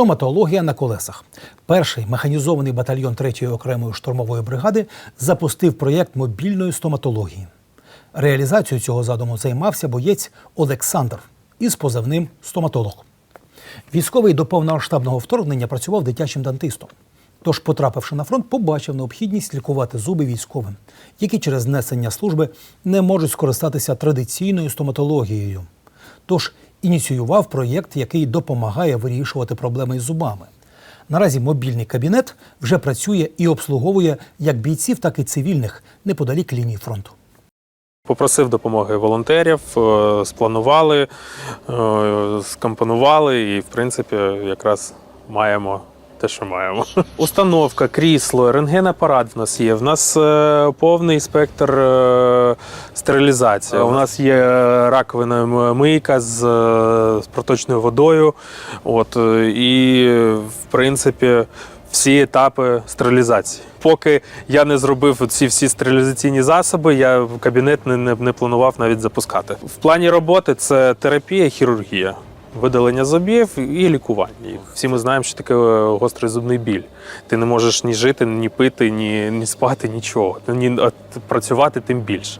Стоматологія на колесах. Перший механізований батальйон 3-ї окремої штурмової бригади запустив проєкт мобільної стоматології. Реалізацією цього задуму займався боєць Олександр із позивним стоматолог. Військовий до повномасштабного вторгнення працював дитячим дантистом. Тож, потрапивши на фронт, побачив необхідність лікувати зуби військовим, які через несення служби не можуть скористатися традиційною стоматологією. Тож ініціював проєкт, який допомагає вирішувати проблеми із зубами. Наразі мобільний кабінет вже працює і обслуговує як бійців, так і цивільних неподалік лінії фронту. Попросив допомоги волонтерів, е, спланували, е, скомпонували і, в принципі, якраз маємо те, що маємо. Установка, крісло, рентгенапарат в нас є. В нас е, повний спектр е, стерилізації. У нас є раковина мийка з, е, з проточною водою. От, е, і, в принципі, всі етапи стерилізації. Поки я не зробив ці всі стерилізаційні засоби, я в кабінет не, не, не планував навіть запускати. В плані роботи це терапія, хірургія, видалення зубів і лікування. Всі ми знаємо, що таке е, гострий зубний біль. Ти не можеш ні жити, ні пити, ні, ні спати, нічого. Ні а працювати тим більше.